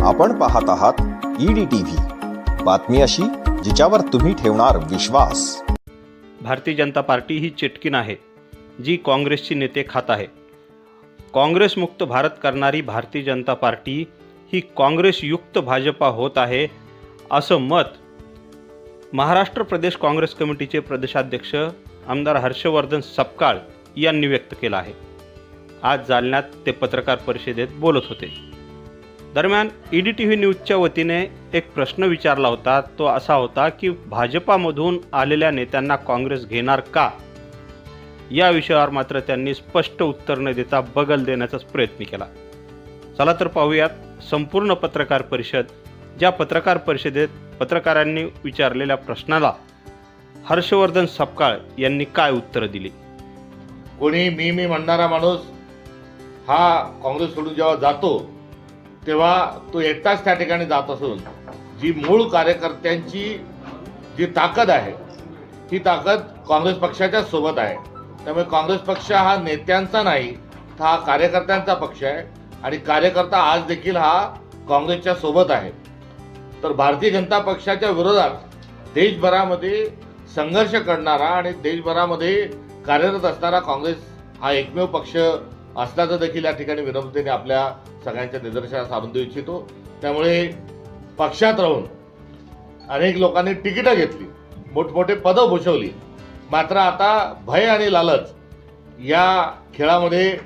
आपण पाहत आहात ईडी टीव्ही बातमी अशी जिच्यावर तुम्ही ठेवणार विश्वास. भारतीय जनता पार्टी ही चिटकीन आहे जी काँग्रेसची नेते खात आहे. काँग्रेसमुक्त भारत करणारी भारतीय जनता पार्टी ही काँग्रेसयुक्त भाजपा होत आहे असं मत महाराष्ट्र प्रदेश काँग्रेस कमिटीचे प्रदेशाध्यक्ष आमदार हर्षवर्धन सपकाळ यांनी व्यक्त केलं आहे. आज जालन्यात ते पत्रकार परिषदेत बोलत होते. दरम्यान ई डी टी व्ही न्यूजच्या वतीने एक प्रश्न विचारला होता. तो असा होता की भाजपामधून आलेल्या नेत्यांना काँग्रेस घेणार का? या विषयावर मात्र त्यांनी स्पष्ट उत्तर न देता बगल देण्याचाच प्रयत्न केला. चला तर पाहूयात संपूर्ण पत्रकार परिषद ज्या पत्रकार परिषदेत पत्रकारांनी विचारलेल्या प्रश्नाला हर्षवर्धन सपकाळ यांनी काय उत्तरं दिली? कोणी मी मी म्हणणारा माणूस हा काँग्रेस सोडून जेव्हा जातो तेव्हा तो एकटाच त्या ठिकाणी जात असून जी मूळ कार्यकर्त्यांची जी ताकद आहे ही ताकद काँग्रेस पक्षाच्या सोबत आहे. त्यामुळे काँग्रेस पक्ष हा नेत्यांचा नाही तर हा कार्यकर्त्यांचा पक्ष आहे. आणि कार्यकर्ता आज देखील हा काँग्रेसच्या सोबत आहे. तर भारतीय जनता पक्षाच्या विरोधात देशभरामध्ये संघर्ष करणारा आणि देशभरामध्ये कार्यरत असणारा काँग्रेस हा एकमेव पक्ष असल्याचं देखील या ठिकाणी विनम्रतेने आपल्या सगळ्यांच्या निदर्शनास आणून देऊ इच्छितो. त्यामुळे पक्षात राहून अनेक लोकांनी तिकीटं घेतली. मोठमोठे पदं भूषवली. मात्र आता भय आणि लालच या खेळामध्ये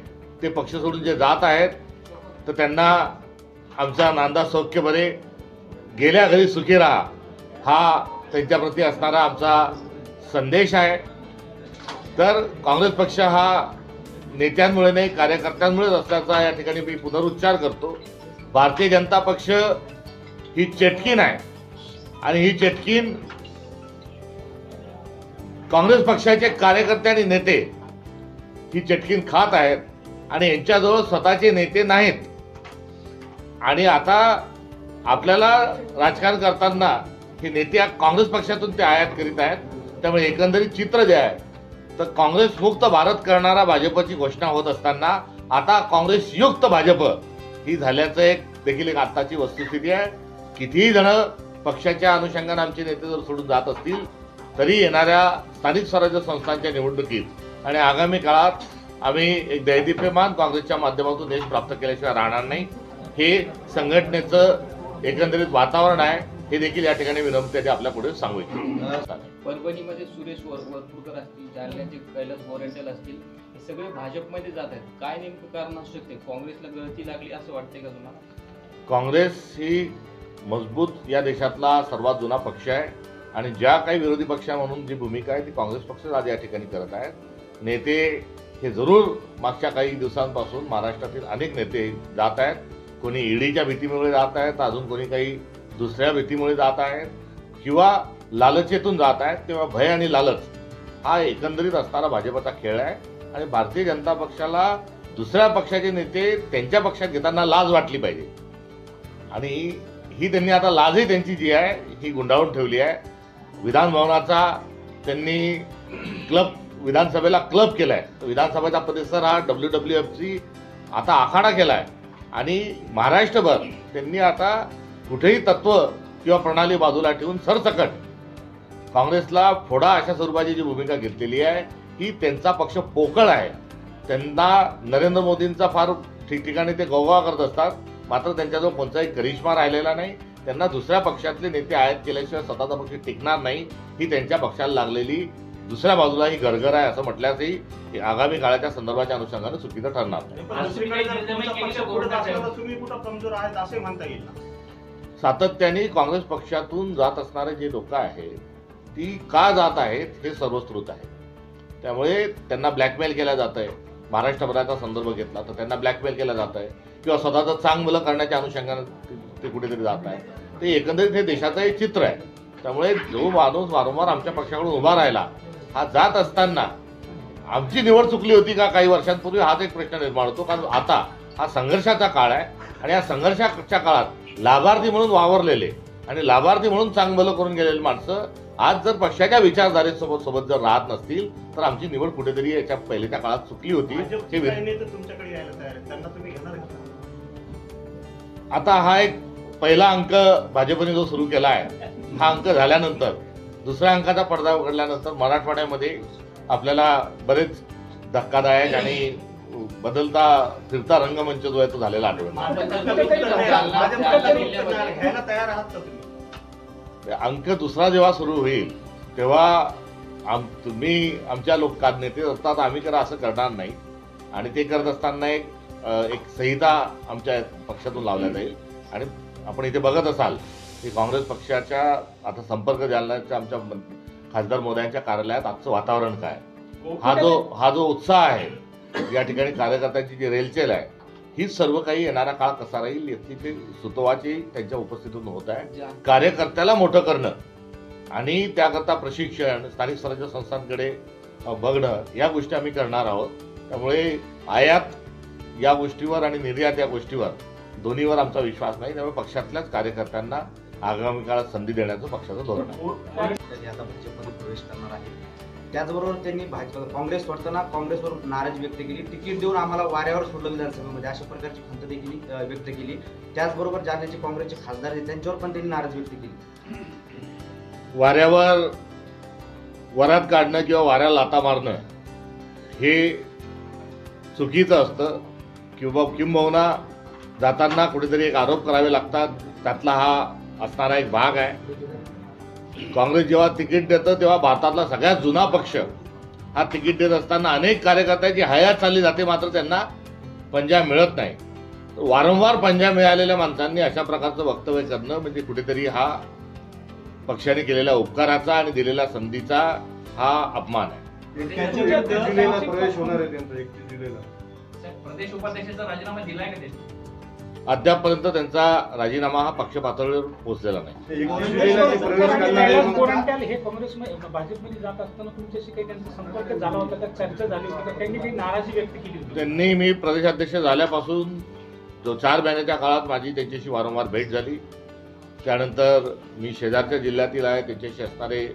ते पक्ष सोडून जे जात आहेत तर त्यांना आमचा नांदा सौख्यमध्ये गेल्या घरी सुखी राहा. हा त्यांच्याप्रती असणारा आमचा संदेश आहे. तर काँग्रेस पक्ष हा नेत्यांमुळे नाही कार्यकर्त्यांमुळेच असल्याचा या ठिकाणी मी पुनरुच्चार करतो. भारतीय जनता पक्ष ही चेटकीन आहे. आणि ही चेटकीन काँग्रेस पक्षाचे कार्यकर्ते आणि नेते ही चटकीन खात आहेत आणि यांच्याजवळ स्वतःचे नेते नाहीत. आणि आता आपल्याला राजकारण करताना हे नेते काँग्रेस पक्षातून ते आयात करीत आहेत. त्यामुळे एकंदरीत चित्र जे आहे तर काँग्रेस मुक्त भारत करणारा भाजपची घोषणा होत असताना आता काँग्रेस युक्त भाजप ही झाल्याचं एक देखील एक आत्ताची वस्तुस्थिती आहे. कितीही जण पक्षाच्या अनुषंगाने आमचे नेते जर सोडून जात असतील तरी येणाऱ्या स्थानिक स्वराज्य संस्थांच्या निवडणुकीत आणि आगामी काळात आम्ही एक दैदिप्यमान काँग्रेसच्या माध्यमातून देश प्राप्त केल्याशिवाय राहणार नाही. हे संघटनेचं एकंदरीत वातावरण आहे. हे देखील या ठिकाणी विनम्रतेने आपल्या पुढे सांगू इच्छितो. परभणीमध्ये सुरेश वर वरपुडकर असतील जालन्याचे कैलास गोरेंटल असतील हे सगळे भाजपमध्ये जात आहेत. काय नेमकं कारण असू शकते? काँग्रेसला गळती लागली असं वाटतंय का तुम्हाला? काँग्रेस ही मजबूत या देशातला सर्वात जुना पक्ष आहे आणि ज्या काही विरोधी पक्ष म्हणून जी भूमिका आहे ती काँग्रेस पक्ष आज या ठिकाणी करत आहेत. नेते हे जरूर मागच्या काही दिवसांपासून महाराष्ट्रातील अनेक नेते जात आहेत. कोणी ईडीच्या भीतीमुळे जात आहेत अजून कोणी काही दुसऱ्या भीतीमुळे जात आहेत किंवा लालचेतून जात आहेत तेव्हा भय आणि लालच हा एकंदरीत असणारा भाजपचा खेळ आहे. आणि भारतीय जनता पक्षाला दुसऱ्या पक्षाचे नेते त्यांच्या पक्षात घेताना लाज वाटली पाहिजे. आणि ही त्यांनी आता लाजही त्यांची जी आहे ही गुंडाळून ठेवली आहे. विधानभवनाचा त्यांनी क्लब विधानसभेला क्लब केला तर विधानसभेचा परिसर हा डब्ल्यू डब्ल्यू एफची आता आखाडा केला आहे आणि महाराष्ट्रभर त्यांनी आता कुठेही तत्व किंवा प्रणाली बाजूला ठेवून सरसकट. काँग्रेसला फोडा अशा स्वरूपाची जी भूमिका घेतलेली आहे ही त्यांचा पक्ष पोकळ आहे. त्यांना नरेंद्र मोदींचा फार ठिकठिकाणी ते गौगाव करत असतात. मात्र त्यांच्याजवळ कोणताही करिश्मा राहिलेला नाही. त्यांना दुसऱ्या पक्षातले नेते आयात केल्याशिवाय स्वतःचा पक्ष टिकणार नाही ही त्यांच्या पक्षाला लागलेली दुसऱ्या बाजूला ही गरगर आहे असं म्हटल्यासही हे आगामी काळाच्या संदर्भाच्या अनुषंगाने चुकीचं ठरणार. सातत्याने काँग्रेस पक्षातून जात असणारे जे लोक आहेत ती का जात आहेत हे सर्वस्कृत आहे. त्यामुळे त्यांना ब्लॅकमेल केलं जात आहे महाराष्ट्रभराचा संदर्भ घेतला तर त्यांना ब्लॅकमेल केलं जात आहे किंवा स्वतःचं चांगलं करण्याच्या अनुषंगाने ते- ते कुठेतरी जात आहे. ते एकंदरीत हे देशाचं एक चित्र आहे. त्यामुळे जो माणूस वारंवार आमच्या पक्षाकडून उभा राहिला हा जात असताना आमची निवड चुकली होती का काही वर्षांपूर्वी हाच एक प्रश्न निर्माण होतो. कारण आता हा संघर्षाचा काळ आहे आणि या संघर्षाच्या काळात लाभार्थी म्हणून वावरलेले आणि लाभार्थी म्हणून चांगलं करून गेलेली माणसं आज जर पक्षाच्या विचारधारेसोबत सोबत जर राहत नसतील तर आमची निवड कुठेतरी याच्या पहिल्याच्या काळात चुकली होती हे? आता हा एक पहिला अंक भाजपने जो सुरू केला आहे हा अंक झाल्यानंतर दुसऱ्या अंकाचा पडदा उघडल्यानंतर मराठवाड्यामध्ये आपल्याला बरेच धक्कादायक आणि बदलता फिरता रंगमंच जो आहे तो झालेला आढळून अंक दुसरा जेव्हा सुरू होईल तेव्हा आम तुम्ही आमच्या लोक नेते असतात आम्ही करा असं करणार नाही. आणि ते करत असताना एक एक संहिता आमच्या पक्षातून लावल्या जाईल. आणि आपण इथे बघत असाल की काँग्रेस पक्षाच्या आता संपर्क जालन्याच्या आमच्या खासदार मोदयांच्या कार्यालयात आजचं वातावरण काय? हा जो हा जो उत्साह आहे या ठिकाणी कार्यकर्त्यांची जी रेलचेल आहे ही सर्व काही येणारा काळ कसा राहील याची ते सुतोवाची त्यांच्या उपस्थितीतून होत आहे. कार्यकर्त्याला मोठं करणं आणि त्याकरता प्रशिक्षण स्थानिक स्वराज्य संस्थांकडे बघणं या गोष्टी आम्ही करणार आहोत. त्यामुळे आयात या गोष्टीवर आणि निर्यात या गोष्टीवर दोन्हीवर आमचा विश्वास नाही. त्यामुळे पक्षातल्याच कार्यकर्त्यांना आगामी काळात संधी देण्याचं पक्षाचं धोरण आहे. त्याचबरोबर त्यांनी भाजप काँग्रेस सोडताना काँग्रेसवर नाराज व्यक्त केली. तिकीट देऊन आम्हाला वाऱ्यावर सोडलं विधानसभेमध्ये अशा प्रकारची खंत देखील व्यक्त केली. त्याचबरोबर जालन्याचे काँग्रेसचे खासदार आहेत त्यांच्यावर पण त्यांनी नाराज व्यक्त केली. वाऱ्यावर वरात काढणं किंवा वाऱ्याला लाता मारणं हे चुकीचं असतं. किंवा किंबहुना जाताना कुठेतरी एक आरोप करावे लागतात. त्यातला हा असणारा एक भाग आहे. काँग्रेस जेव्हा तिकीट देतं तेव्हा भारतातला सगळ्यात जुना पक्ष हा तिकीट देत असताना अनेक कार्यकर्त्यांची हयात चालली जाते मात्र त्यांना पंजा मिळत नाही. वारंवार पंजा मिळालेल्या माणसांनी अशा प्रकारचं वक्तव्य करणं म्हणजे कुठेतरी हा पक्षाने केलेल्या उपकाराचा आणि दिलेल्या संधीचा हा अपमान आहे. प्रदेश उपाध्यक्षाचा राजीनामा दिलाय का त्यांनी? अद्यापपर्यंत त्यांचा राजीनामा हा पक्ष पातळीवर पोहोचलेला नाही. ते एकतीस जुलैला ते प्रवेश करणार आहे कैलास गोरंट्याल हे काँग्रेस भाजपमध्ये जात असताना तुमच्याशी काही त्यांचा संपर्क झाला होता का? चर्चा झाली होती का? त्यांनी काही नाराजी व्यक्त केली होती. त्यांनी मी प्रदेशाध्यक्ष झाल्यापासून जो चार महिन्याच्या काळात माझी त्यांच्याशी वारंवार भेट झाली. त्यानंतर मी शेजारच्या जिल्ह्यातील आहे त्यांच्याशी असणारे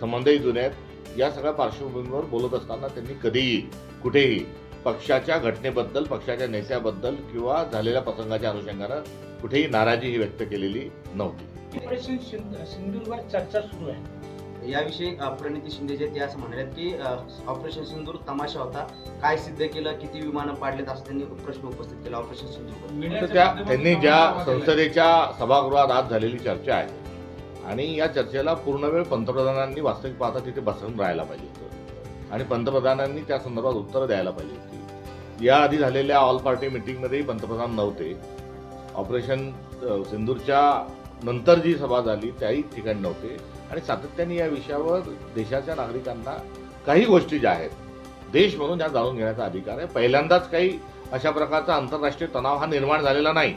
संबंधही जुने आहेत. या सगळ्या पार्श्वभूमीवर बोलत असताना त्यांनी कधीही कुठेही पक्षाच्या घटनेबद्दल पक्षाच्या नेत्याबद्दल किंवा झालेल्या प्रसंगाच्या अनुषंगानं कुठेही नाराजी ही व्यक्त केलेली नव्हती. ऑपरेशन सिंध- सिंधूरवर चर्चा सुरू आहे. याविषयी प्रणिती शिंदे जे ते असं म्हणाले की ऑपरेशन सिंदूर तमाशा होता. काय सिद्ध केलं? किती विमानं पाडलेत? असं त्यांनी प्रश्न उपस्थित केला ऑपरेशन सिंदूर तर त्या त्यांनी ज्या संसदेच्या सभागृहात आज झालेली चर्चा आहे. आणि या चर्चेला पूर्ण वेळ पंतप्रधानांनी वास्तविक पाहता तिथे बसून राहायला पाहिजे होतं. आणि पंतप्रधानांनी त्या संदर्भात उत्तरं द्यायला पाहिजे होती. याआधी झालेल्या ऑल पार्टी मिटिंगमध्येही पंतप्रधान नव्हते. ऑपरेशन सिंधूरच्या सिंदूरच्या नंतर जी सभा झाली त्याही ठिकाणी नव्हते. आणि सातत्याने या विषयावर देशाच्या नागरिकांना काही गोष्टी ज्या आहेत देश म्हणून या जाणून घेण्याचा अधिकार आहे पहिल्यांदाच काही अशा प्रकारचा आंतरराष्ट्रीय तणाव हा निर्माण झालेला नाही.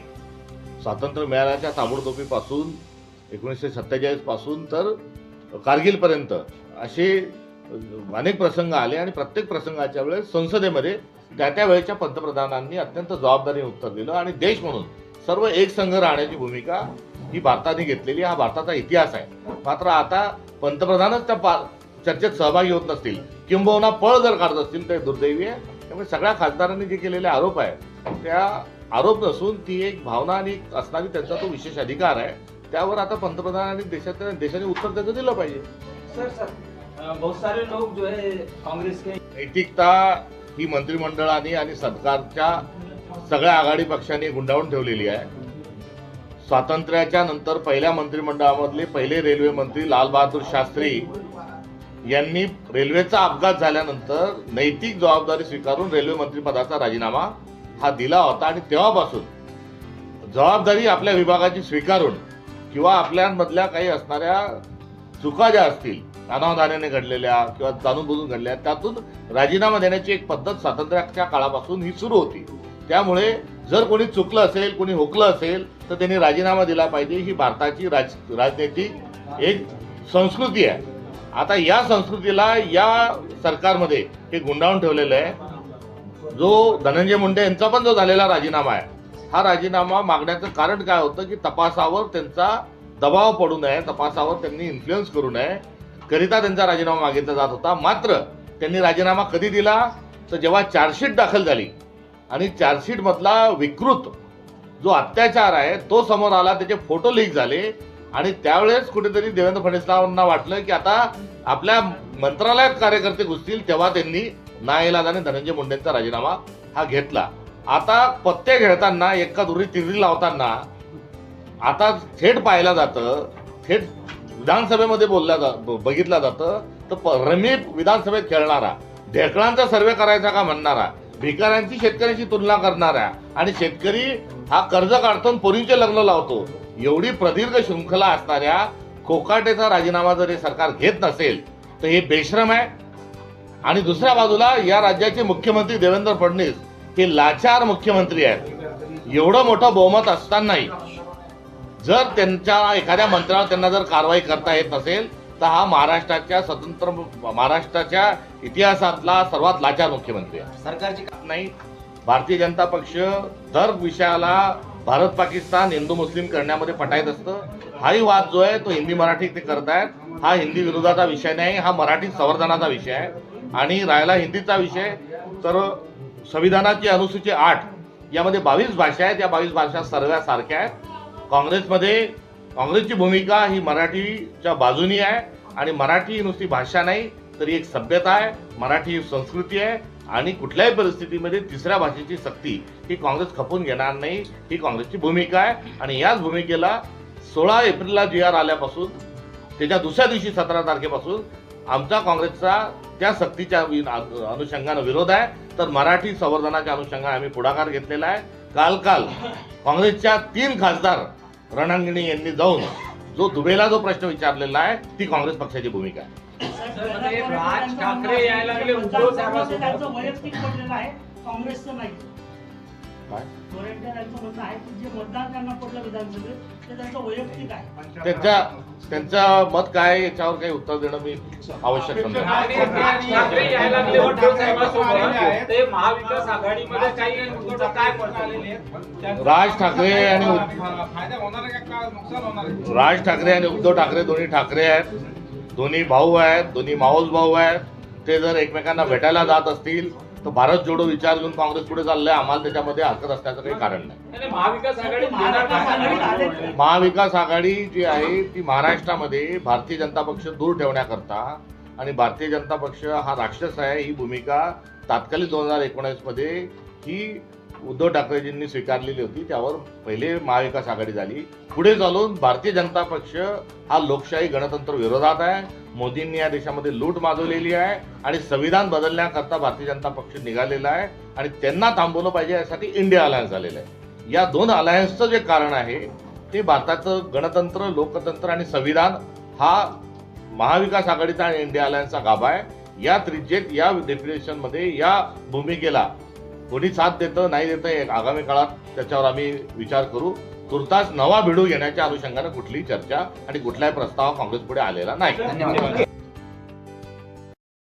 स्वातंत्र्य मिळाल्याच्या ताबडतोबीपासून एकोणीसशे सत्तेचाळीसपासून तर कारगिलपर्यंत असे अनेक प्रसंग आले आणि प्रत्येक प्रसंगाच्या वेळेस संसदेमध्ये त्या त्या वेळेच्या पंतप्रधानांनी अत्यंत जबाबदारीने उत्तर दिलं आणि देश म्हणून सर्व एक संघ राहण्याची भूमिका ही भारताने घेतलेली हा भारताचा इतिहास आहे. मात्र आता पंतप्रधानच त्या पा- चर्चेत सहभागी होत नसतील. किंबहुना पळ जर काढत असतील तर दुर्दैवी आहे. त्यामुळे सगळ्या खासदारांनी जे केलेले आरोप आहे त्या आरोप नसून ती एक भावना आणि असणारी त्यांचा तो विशेष अधिकार आहे. त्यावर आता पंतप्रधानांनी देशात देशाने उत्तर त्याचं दिलं पाहिजे. सर सर बहुत सारे लोग जो है कांग्रेस के नैतिकता ही मंत्रिमंडळाने आणि सरकारच्या सगळ्या आघाडी पक्षांनी गुंडाळून ठेवलेली आहे. स्वातंत्र्याच्या नंतर पहिल्या मंत्रिमंडळामधले पहिले रेल्वे मंत्री लालबहादूर शास्त्री यांनी रेल्वेचा अपघात झाल्यानंतर नैतिक जबाबदारी स्वीकारून रेल्वे मंत्रिपदाचा राजीनामा हा दिला होता आणि तेव्हापासून जबाबदारी आपल्या विभागाची स्वीकारून किंवा आपल्यामधल्या काही असणाऱ्या चुका ज्या असतील अनावधानाने घडलेल्या किंवा जाणून बुजून घडल्या त्यातून राजीनामा देण्याची एक पद्धत स्वातंत्र्याच्या काळापासून ही सुरू होती. त्यामुळे जर कोणी चुकलं असेल कोणी हुकलं असेल तर त्यांनी राजीनामा दिला पाहिजे. ही भारताची राज राजनैतिक एक संस्कृती आहे. आता या संस्कृतीला या सरकारमध्ये हे गुंडाळून ठेवलेलं आहे. जो धनंजय मुंडे यांचा पण जो झालेला राजीनामा आहे हा राजीनामा मागण्याचं कारण काय होतं की तपासावर त्यांचा दबाव पडू नये तपासावर त्यांनी इन्फ्लुएन्स करू नये. करिता त्यांचा राजीनामा मागितला जात होता. मात्र त्यांनी राजीनामा कधी दिला? तर जेव्हा चार्जशीट दाखल झाली आणि चार्जशीटमधला विकृत जो अत्याचार आहे तो समोर आला त्याचे फोटो लीक झाले आणि त्यावेळेस कुठेतरी देवेंद्र फडणवीसांना वाटलं की आता आपल्या मंत्रालयात कार्यकर्ते घुसतील तेव्हा त्यांनी नाईलाजाने धनंजय मुंडेंचा राजीनामा हा घेतला. आता पत्ते खेळताना एका दुरी तिरी लावताना आता थेट पाहायला जातं थेट विधानसभेमध्ये बोलल्या जा ब- बघितलं जातं. तर रमी विधानसभेत खेळणारा ढेकळांचा सर्वे करायचा का म्हणणारा भिकाऱ्यांची शेतकऱ्यांची तुलना करणारा आणि शेतकरी हा कर्ज काढतो पोरींचे लग्न लावतो एवढी प्रदीर्घ शृंखला असणाऱ्या कोकाटेचा राजीनामा जर हे सरकार घेत नसेल तर हे बेश्रम आहे. आणि दुसऱ्या बाजूला या राज्याचे मुख्यमंत्री देवेंद्र फडणवीस हे लाचार मुख्यमंत्री आहेत. एवढं मोठं बहुमत असतानाही जर त्यांच्या एखाद्या मंत्र्यावर त्यांना जर कारवाई करता येत नसेल तर हा महाराष्ट्राच्या स्वतंत्र महाराष्ट्राच्या इतिहासातला सर्वात लाचार मुख्यमंत्री आहे. सरकारची नाही. भारतीय जनता पक्ष दर विषयाला भारत पाकिस्तान हिंदू मुस्लिम करण्यामध्ये पटायत असतं. हाही वाद जो आहे तो हिंदी मराठी ते करतायत. हा हिंदी विरोधाचा विषय नाही हा मराठी संवर्धनाचा विषय आहे. आणि राहिला हिंदीचा विषय तर संविधानाची अनुसूची आठ यामध्ये बावीस भाषा आहेत. या बावीस भाषा सर्व सारख्या आहेत. काँग्रेसमध्ये काँग्रेसची भूमिका ही मराठीच्या बाजूनी आहे आणि मराठी ही नुसती भाषा नाही तर एक सभ्यता आहे मराठी ही संस्कृती आहे आणि कुठल्याही परिस्थितीमध्ये तिसऱ्या भाषेची सक्ती ही काँग्रेस खपून घेणार नाही ही काँग्रेसची भूमिका आहे. आणि याच भूमिकेला सोळा एप्रिलला जी आर आल्यापासून त्याच्या दुसऱ्या दिवशी सतरा तारखेपासून आमचा काँग्रेसचा त्या सक्तीच्या अनुषंगानं विरोध आहे. तर मराठी संवर्धनाच्या अनुषंगाने आम्ही पुढाकार घेतलेला आहे. काल काल काँग्रेसच्या तीन खासदार रणांगणी यांनी जाऊन जो दुबेला जो प्रश्न विचारलेला आहे ती काँग्रेस पक्षाची भूमिका आहे राज ठाकरे यायला लागले उद्धव साहेबांसोबत. त्यांचं वैयक्तिक पडलेलं आहे काँग्रेसचं नाही काय? गोरेंट्याल यांचं म्हणणं आहे की जे मतदान त्यांना पडलं विधानसभेत ते त्यांचं वैयक्तिक आहे. त्यांच्या त्यांचं मत काय याच्यावर काही उत्तर देणं मी आवश्यक महाविकास आघाडीमध्ये काही? राज ठाकरे आणि राज ठाकरे आणि उद्धव ठाकरे दोन्ही ठाकरे आहेत. दोन्ही भाऊ आहेत. दोन्ही मावस भाऊ आहेत. ते जर एकमेकांना भेटायला जात असतील तर भारत जोडो विचार घेऊन काँग्रेस पुढे चाललंय. आम्हाला त्याच्यामध्ये हरकत असण्याचं काही कारण नाही. महाविकास आघाडी जी आहे ती महाराष्ट्रामध्ये भारतीय जनता पक्ष दूर ठेवण्याकरता आणि भारतीय जनता पक्ष हा राक्षस आहे ही भूमिका तात्कालिक दोन हजार एकोणीसमध्ये ही उद्धव ठाकरेजींनी स्वीकारलेली होती. त्यावर पहिले महाविकास आघाडी झाली. पुढे चालून भारतीय जनता पक्ष हा लोकशाही गणतंत्र विरोधात आहे. मोदींनी या देशामध्ये लूट माजवलेली आहे आणि संविधान बदलण्याकरता भारतीय जनता पक्ष निघालेला आहे आणि त्यांना थांबवलं पाहिजे यासाठी इंडिया अलायन्स झालेलं आहे. या दोन अलायन्सचं जे कारण आहे ते भारताचं गणतंत्र लोकतंत्र आणि संविधान हा महाविकास आघाडीचा आणि इंडिया अलायन्सचा गाभा आहे. या त्रिज्येत या डेफिनेशनमध्ये या भूमिकेला कोणी साथ देतं नाही देतं एक आगामी काळात त्याच्यावर आम्ही विचार करू. तुर्तास नवा भिडू घेण्याच्या अनुषंगाने कुठलीही चर्चा आणि कुठलाही प्रस्ताव काँग्रेस पुढे आलेला नाही. धन्यवाद.